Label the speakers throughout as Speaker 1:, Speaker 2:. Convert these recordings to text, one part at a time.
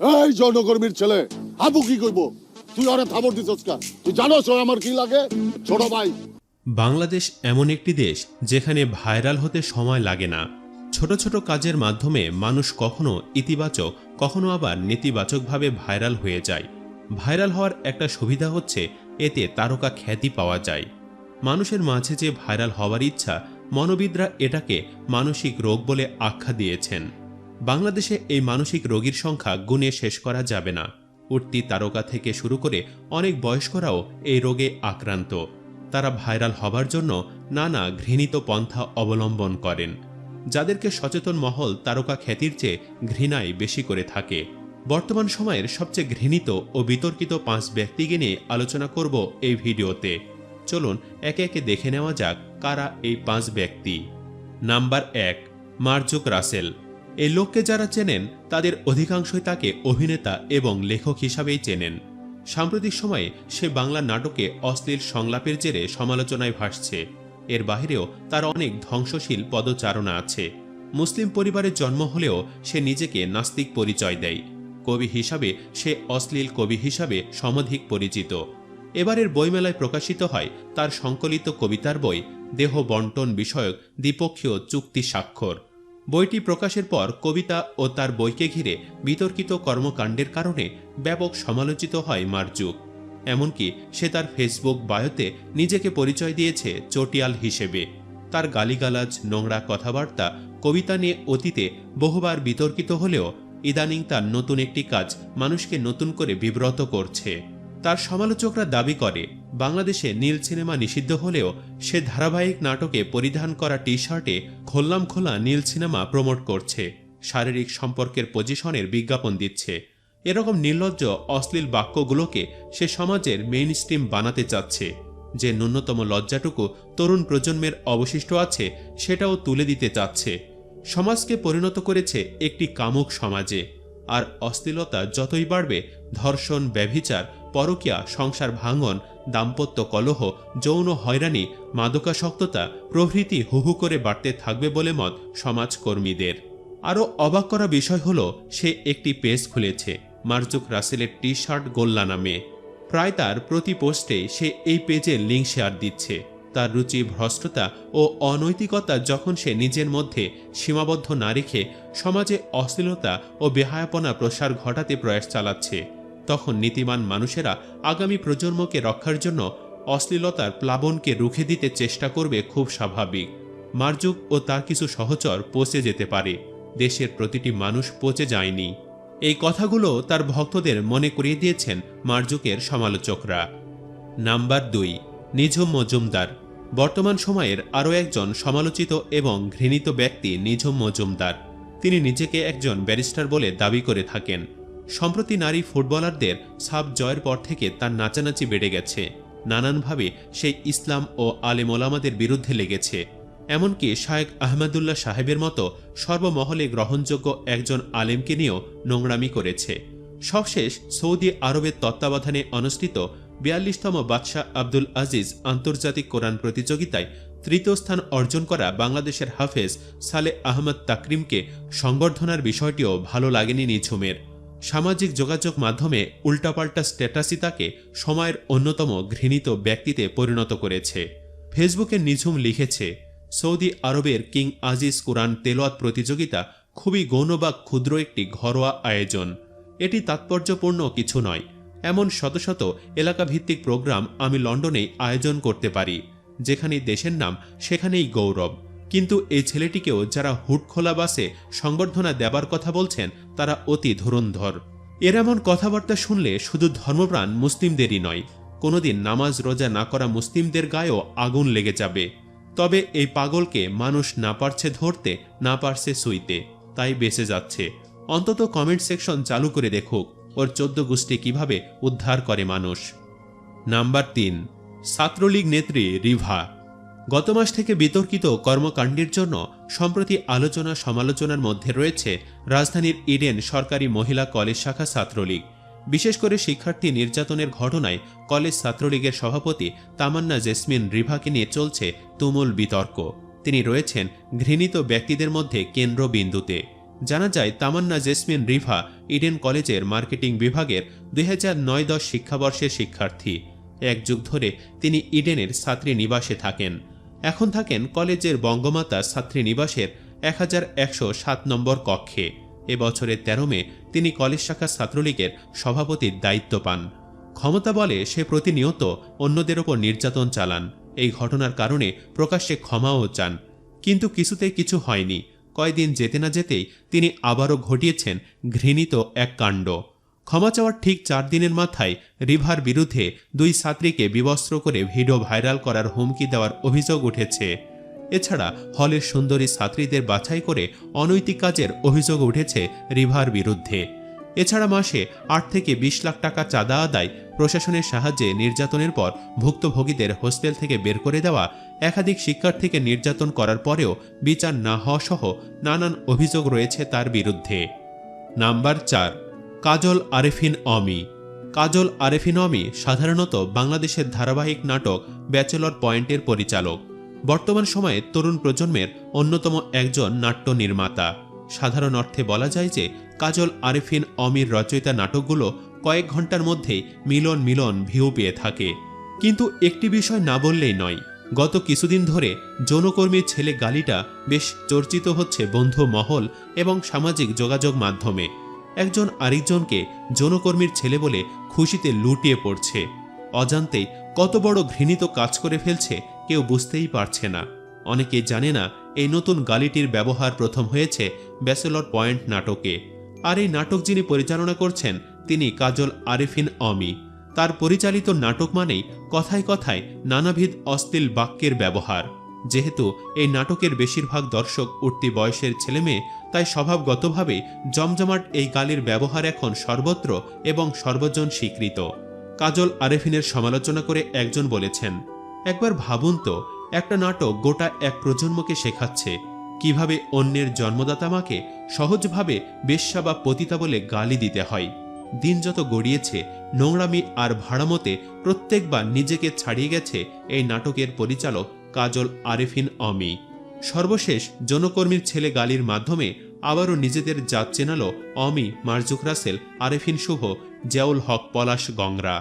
Speaker 1: এই জনকর্মীর ছেলে আবু কি কইব? তুই আরে থাবর দিছস কা তুই জানোস আমার কি লাগে? ছোট ভাই।
Speaker 2: বাংলাদেশ এমন একটি দেশ যেখানে ভাইরাল হতে সময় লাগে না। ছোট ছোট কাজের মাধ্যমে মানুষ কখনো ইতিবাচক, কখনো আবার নেতিবাচকভাবে ভাইরাল হয়ে যায়। ভাইরাল হওয়ার একটা সুবিধা হচ্ছে এতে তারকা খ্যাতি পাওয়া যায়। মানুষের মাঝে যে ভাইরাল হওয়ার ইচ্ছা, মনোবিদরা এটাকে মানসিক রোগ বলে আখ্যা দিয়েছেন। বাংলাদেশে এই মানসিক রোগীর সংখ্যা গুণে শেষ করা যাবে না। উঠতি তারকা থেকে শুরু করে অনেক বয়স্করাও এই রোগে আক্রান্ত। তারা ভাইরাল হবার জন্য নানা ঘৃণিত পন্থা অবলম্বন করেন। যাদেরকে সচেতন মহল তারকা খ্যাতির চেয়ে ঘৃণায় বেশি করে থাকে। বর্তমান সময়ের সবচেয়ে ঘৃণিত ও বিতর্কিত পাঁচ ব্যক্তিকে নিয়ে আলোচনা করব এই ভিডিওতে। চলুন একে একে দেখে নেওয়া যাক কারা এই পাঁচ ব্যক্তি। নাম্বার এক, মার্জুক রাসেল। এই লোককে যারা চেনেন, তাদের অধিকাংশই তাকে অভিনেতা এবং লেখক হিসাবেই চেনেন। সাম্প্রতিক সময়ে সে বাংলা নাটকে অশ্লীল সংলাপের জেরে সমালোচনায় ভাসছে। এর বাহিরেও তার অনেক ধ্বংসশীল পদচারণা আছে। মুসলিম পরিবারে জন্ম হলেও সে নিজেকে নাস্তিক পরিচয় দেয়। কবি হিসাবে সে অশ্লীল কবি হিসাবে সমধিক পরিচিত। এবারের বইমেলায় প্রকাশিত হয় তার সংকলিত কবিতার বই দেহ বন্টন বিষয়ক দ্বিপক্ষীয় চুক্তি স্বাক্ষর। বইটি প্রকাশের পর কবিতা ও তার বইকে ঘিরে বিতর্কিত কর্মকাণ্ডের কারণে ব্যাপক সমালোচিত হয় মারজুক। এমনকি সে তার ফেসবুক বায়োতে নিজেকে পরিচয় দিয়েছে চটিয়াল হিসেবে। তার গালিগালাজ, নোংরা কথাবার্তা, কবিতা নিয়ে অতীতে বহুবার বিতর্কিত হলেও ইদানিং তার নতুন একটি কাজ মানুষকে নতুন করে বিব্রত করছে। তার সমালোচকরা দাবি করে, বাংলাদেশে নীল সিনেমা নিষিদ্ধ হলেও সে ধারাবাহিক নাটকে পরিধান করা টি শার্টে খোল্লাম খোলা নীল সিনেমা প্রমোট করছে, শারীরিক সম্পর্কের পজিশনের বিজ্ঞাপন দিচ্ছে। এরকম নির্লজ্জ, অশ্লীল বাক্যগুলোকে সে সমাজের মেইন স্ট্রিম বানাতে চাচ্ছে। যে ন্যূনতম লজ্জাটুকু তরুণ প্রজন্মের অবশিষ্ট আছে, সেটাও তুলে দিতে চাচ্ছে। সমাজকে পরিণত করেছে একটি কামুক সমাজে, আর অশ্লীলতা যতই বাড়বে, ধর্ষণ, ব্যভিচার পরকীয়া, সংসার ভাঙন, দাম্পত্য কলহ, যৌন হয়রানি, মাদকাসক্ততা প্রভৃতি হুহু করে বাড়তে থাকবে বলে মত সমাজকর্মীদের। আরও অবাক করা বিষয় হল, সে একটি পেজ খুলেছে, মার্জুক রাসেলের টি শার্ট গোল্লা নামে। প্রায় তার প্রতি পোস্টে সে এই পেজের লিঙ্ক শেয়ার দিচ্ছে। তার রুচি, ভ্রষ্টতা ও অনৈতিকতা যখন সে নিজের মধ্যে সীমাবদ্ধ না রেখে সমাজে অশ্লীলতা ও বেহায়াপনা প্রসার ঘটাতে প্রয়াস চালাচ্ছে তখন নীতিমান মানুষেরা আগামী প্রজন্মকে রক্ষার জন্য অশ্লীলতার প্লাবনকে রুখে দিতে চেষ্টা করবে খুব স্বাভাবিক। মার্জুক ও তার কিছু সহচর পচে যেতে পারে। দেশের প্রতিটি মানুষ পচে যায়নি। এই কথাগুলো তার ভক্তদের মনে করিয়ে দিয়েছেন মার্জুকের সমালোচকরা। নাম্বার দুই, নিঝুম মজুমদার বর্তমান সময়ের আরও একজন সমালোচিত এবং ঘৃণিত ব্যক্তি নিঝুম মজুমদার তিনি নিজেকে একজন ব্যারিস্টার বলে দাবি করে থাকেন। সম্প্রতি নারী ফুটবলারদের সাব জয়ের পর থেকে তার নাচানাচি বেড়ে গেছে। নানানভাবে সেই ইসলাম ও আলেম ওলামাদের বিরুদ্ধে লেগেছে। এমনকি শায়েক আহমেদুল্লাহ সাহেবের মতো সর্বমহলে গ্রহণযোগ্য একজন আলেমকে নিয়েও নোংরামি করেছে। সবশেষ সৌদি আরবের তত্ত্বাবধানে অনুষ্ঠিত বিয়াল্লিশতম বাদশাহ আব্দুল আজিজ আন্তর্জাতিক কোরআন প্রতিযোগিতায় তৃতীয় স্থান অর্জন করা বাংলাদেশের হাফেজ সালে আহমদ তাকরিমকে সংবর্ধনার বিষয়টিও ভালো লাগেনি নিঝুমের। সামাজিক যোগাযোগ মাধ্যমে উল্টাপাল্টা স্ট্যাটাসই তাকে সময়ের অন্যতম ঘৃণিত ব্যক্তিতে পরিণত করেছে। ফেসবুকে নিঝুম লিখেছে, সৌদি আরবের কিং আজিজ কোরআন তেলোয়াত প্রতিযোগিতা খুবই গৌণ বা ক্ষুদ্র একটি ঘরোয়া আয়োজন। এটি তাৎপর্যপূর্ণ কিছু নয়। এমন শত শত এলাকাভিত্তিক প্রোগ্রাম আমি লন্ডনেই আয়োজন করতে পারি, যেখানেই দেশের নাম, সেখানেই গৌরব। কিন্তু এই ছেলেটিকেও যারা হুট খোলা বাসে সংবর্ধনা দেবার কথা বলছেন, তারা অতি ধুরন্ধর। এর এমন কথাবার্তা শুনলে শুধু ধর্মপ্রাণ মুসলিমদেরই নয়, কোনোদিন নামাজ রোজা না করা মুসলিমদের গায়েও আগুন লেগে যাবে। তবে এই পাগলকে মানুষ না পারছে ধরতে, না পারছে সুইতে, তাই বেঁচে যাচ্ছে। অন্তত কমেন্ট সেকশন চালু করে দেখুক, ওর চোদ্দ গোষ্ঠী কীভাবে উদ্ধার করে মানুষ। নাম্বার তিন, ছাত্রলীগ নেত্রী রিভা। গত মাস থেকে বিতর্কিত কর্মকাণ্ডের জন্য সম্প্রতি আলোচনা সমালোচনার মধ্যে রয়েছে রাজধানীর ইডেন সরকারি মহিলা কলেজ শাখা ছাত্রলীগ। বিশেষ করে শিক্ষার্থী নির্যাতনের ঘটনায় কলেজ ছাত্রলীগের সভাপতি তামান্না জেসমিন রিভাকে নিয়ে চলছে তুমুল বিতর্ক। তিনি রয়েছেন ঘৃণিত ব্যক্তিদের মধ্যে কেন্দ্রবিন্দুতে। জানা যায়, তামান্না জেসমিন রিভা ইডেন কলেজের মার্কেটিং বিভাগের দুই হাজার নয় দশ শিক্ষাবর্ষের শিক্ষার্থী। এক যুগ ধরে তিনি ইডেনের ছাত্রী নিবাসে থাকেন। এখন থাকেন কলেজের বঙ্গমাতা ছাত্রী নিবাসের এক হাজার একশো সাত নম্বর কক্ষে। এবছরের তেরো মে তিনি কলেজ শাখা ছাত্রলীগের সভাপতির দায়িত্ব পান। ক্ষমতা বলে সে প্রতিনিয়ত অন্যদের ওপর নির্যাতন চালান। এই ঘটনার কারণে প্রকাশ্যে ক্ষমাও চান। কিন্তু কিছুতে কিছু হয়নি। কয়দিন যেতে না যেতেই তিনি আবারও ঘটিয়েছেন ঘৃণিত এক কাণ্ড। ক্ষমা চাওয়ার ঠিক চার দিনের মাথায় রিভার বিরুদ্ধে দুই ছাত্রীকে বিবস্ত্র করে ভিডিও ভাইরাল করার হুমকি দেওয়ার অভিযোগ উঠেছে। এছাড়া হলের সুন্দরী ছাত্রীদের বাছাই করে অনৈতিক কাজের অভিযোগ উঠেছে রিভার বিরুদ্ধে। এছাড়া মাসে আট থেকে বিশ লাখ টাকা চাঁদা আদায় প্রশাসনের সাহায্যে নির্যাতনের পর ভুক্তভোগীদের হোস্টেল থেকে বের করে দেওয়া একাধিক শিক্ষার্থীকে নির্যাতন করার পরেও বিচার না হওয়া সহ নানান অভিযোগ রয়েছে তার বিরুদ্ধে। নাম্বার চার কাজল আরেফিন অমি। কাজল আরেফিন অমি সাধারণত বাংলাদেশের ধারাবাহিক নাটক ব্যাচেলর পয়েন্টের পরিচালক। বর্তমান সময়ে তরুণ প্রজন্মের অন্যতম একজন নাট্য নির্মাতা। সাধারণ অর্থে বলা যায় যে, কাজল আরেফিন অমির রচয়িতা নাটকগুলো কয়েক ঘণ্টার মধ্যেই মিলন মিলন ভিউ পেয়ে থাকে। কিন্তু একটি বিষয় না বললেই নয়, গত কিছুদিন ধরে যৌনকর্মীর ছেলে গালিটা বেশ চর্চিত হচ্ছে বন্ধু মহল এবং সামাজিক যোগাযোগ মাধ্যমে। একজন আরেকজনকে যৌনকর্মীর ছেলে বলে খুশিতে লুটিয়ে পড়ছে। অজান্তেই কত বড় ঘৃণিত কাজ করে ফেলছে কেউ বুঝতেই পারছে না। অনেকে জানে না এই নতুন গালিটির ব্যবহার প্রথম হয়েছে ব্যাচেলর পয়েন্ট নাটকে। আর এই নাটক যিনি পরিচালনা করছেন, তিনি কাজল আরিফিন অমি। তার পরিচালিত নাটক মানেই কথায় কথায় নানাবিধ অশ্লীল বাক্যের ব্যবহার। যেহেতু এই নাটকের বেশিরভাগ দর্শক উঠতি বয়সের ছেলেমেয়ে তাই স্বভাবগতভাবে জমজমাট এই গালির ব্যবহার এখন সর্বত্র এবং সর্বজন স্বীকৃত। কাজল আরেফিনের সমালোচনা করে একজন বলেছেন, একবার ভাবুন তো, একটা নাটক গোটা এক প্রজন্মকে শেখাচ্ছে। কীভাবে অন্যের জন্মদাতা মাকে সহজভাবে বেশ্যা বা পতিতা বলে গালি দিতে হয়। দিন যত গড়িয়েছে, নোংরামি আর ভাড়ামতে প্রত্যেকবার নিজেকে ছাড়িয়ে গেছে এই নাটকের পরিচালক কাজল আরেফিন অমি। সর্বশেষ যৌনকর্মীর ছেলে গালির মাধ্যমে আবারও নিজেদের জাত চেনালো অমি মার্জুক রাসেল, আরেফিন শুভ, জিয়াউল হক, পলাশ গংরা।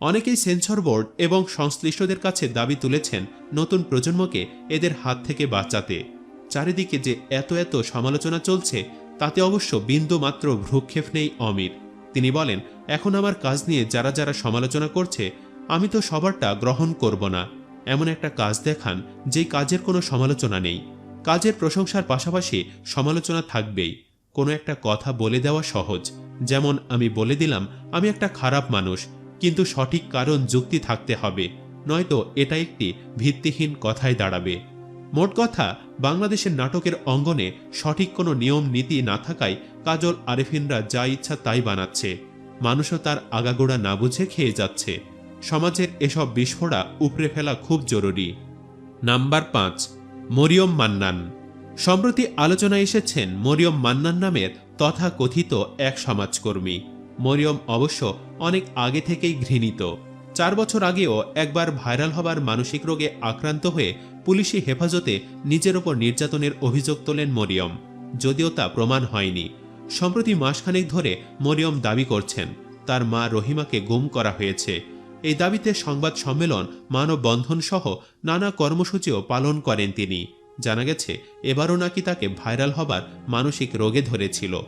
Speaker 2: অনেকেই সেন্সর বোর্ড এবং সংশ্লিষ্টদের কাছে দাবি তুলেছেন নতুন প্রজন্মকে এদের হাত থেকে বাঁচাতে। চারিদিকে যে এত এত সমালোচনা চলছে, তাতে অবশ্য বিন্দু মাত্র ভ্রুক্ষেপ নেই অমির। তিনি বলেন, এখন আমার কাজ নিয়ে যারা যারা সমালোচনা করছে, আমি তো সবারটা গ্রহণ করব না। এমন একটা কাজ দেখান, যেই কাজের কোনো সমালোচনা নেই। কাজের প্রশংসার পাশাপাশি সমালোচনা থাকবেই। কোনো একটা কথা বলে দেওয়া সহজ। যেমন, আমি বলে দিলাম, আমি একটা খারাপ মানুষ, কিন্তু সঠিক কারণ যুক্তি থাকতে হবে। নয়তো এটা একটি ভিত্তিহীন কথায় দাঁড়াবে। মোট কথা, বাংলাদেশের নাটকের অঙ্গনে সঠিক কোনো নিয়ম নীতি না থাকায় কাজল আরেফিনরা যা ইচ্ছা তাই বানাচ্ছে। মানুষও তার আগাগোড়া না বুঝে খেয়ে যাচ্ছে। সমাজের এসব বিস্ফোরা উপড়ে ফেলা খুব জরুরি। নাম্বার পাঁচ মরিয়ম মান্নান। সম্প্রতি আলোচনায় এসেছেন মরিয়ম মান্নান নামের তথাকথিত এক সমাজকর্মী। মরিয়ম অবশ্য অনেক আগে থেকেই ঘৃণিত। চার বছর আগেও একবার ভাইরাল হবার মানসিক রোগে আক্রান্ত হয়ে পুলিশি হেফাজতে নিজের ওপর নির্যাতনের অভিযোগ তোলেন মরিয়ম। যদিও তা প্রমাণ হয়নি। সম্প্রতি মাসখানেক ধরে মরিয়ম দাবি করছেন, তার মা রহিমাকে গুম করা হয়েছে। এই দাবিতে সংবাদ সম্মেলন মানববন্ধন সহ নানা কর্মসূচিও পালন করেন তিনি। জানা গেছে, এবারও নাকি তাকে ভাইরাল হবার মানসিক রোগে ধরেছিল।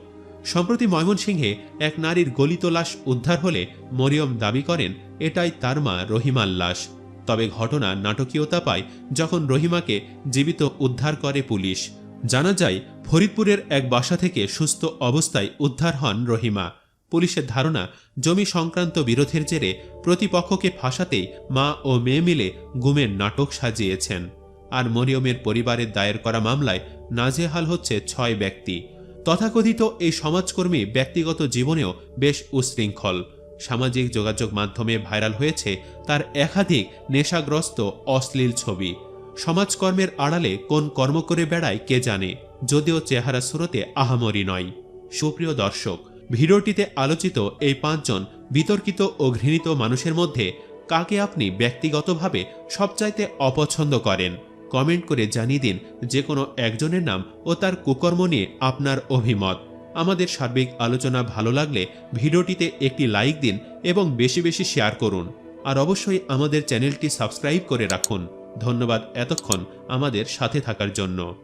Speaker 2: সম্প্রতি ময়মনসিংহে এক নারীর গলিত লাশ উদ্ধার হলে মরিয়ম দাবি করেন, এটাই তার মা রহিমার লাশ। তবে ঘটনা নাটকীয়তা পায় যখন রহিমাকে জীবিত উদ্ধার করে পুলিশ। জানা যায়, ফরিদপুরের এক বাসা থেকে সুস্থ অবস্থায় উদ্ধার হন রহিমা। পুলিশের ধারণা, জমি সংক্রান্ত বিরোধের জেরে প্রতিপক্ষকে ফাঁসাতেই মা ও মেয়ে মিলে গুমের নাটক সাজিয়েছেন। আর মরিয়মের পরিবারের দায়ের করা মামলায় নাজেহাল হচ্ছে ছয় ব্যক্তি। তথাকথিত এই সমাজকর্মী ব্যক্তিগত জীবনেও বেশ উশৃঙ্খল। সামাজিক যোগাযোগ মাধ্যমে ভাইরাল হয়েছে তার একাধিক নেশাগ্রস্ত, অশ্লীল ছবি। সমাজকর্মের আড়ালে কোন কর্ম করে বেড়ায় কে জানে, যদিও চেহারা সুরতে আহামরি নয়। সুপ্রিয় দর্শক ভিডিওটিতে আলোচিত এই পাঁচজন বিতর্কিত ও ঘৃণিত মানুষের মধ্যে কাকে আপনি ব্যক্তিগতভাবে সবচাইতে অপছন্দ করেন? কমেন্ট করে জানিয়ে দিন যে কোনো একজনের নাম ও তার কুকর্ম নিয়ে আপনার অভিমত। আমাদের সার্বিক আলোচনা ভালো লাগলে ভিডিওটিতে একটি লাইক দিন এবং বেশি বেশি শেয়ার করুন। আর অবশ্যই আমাদের চ্যানেলটি সাবস্ক্রাইব করে রাখুন। ধন্যবাদ এতক্ষণ আমাদের সাথে থাকার জন্য।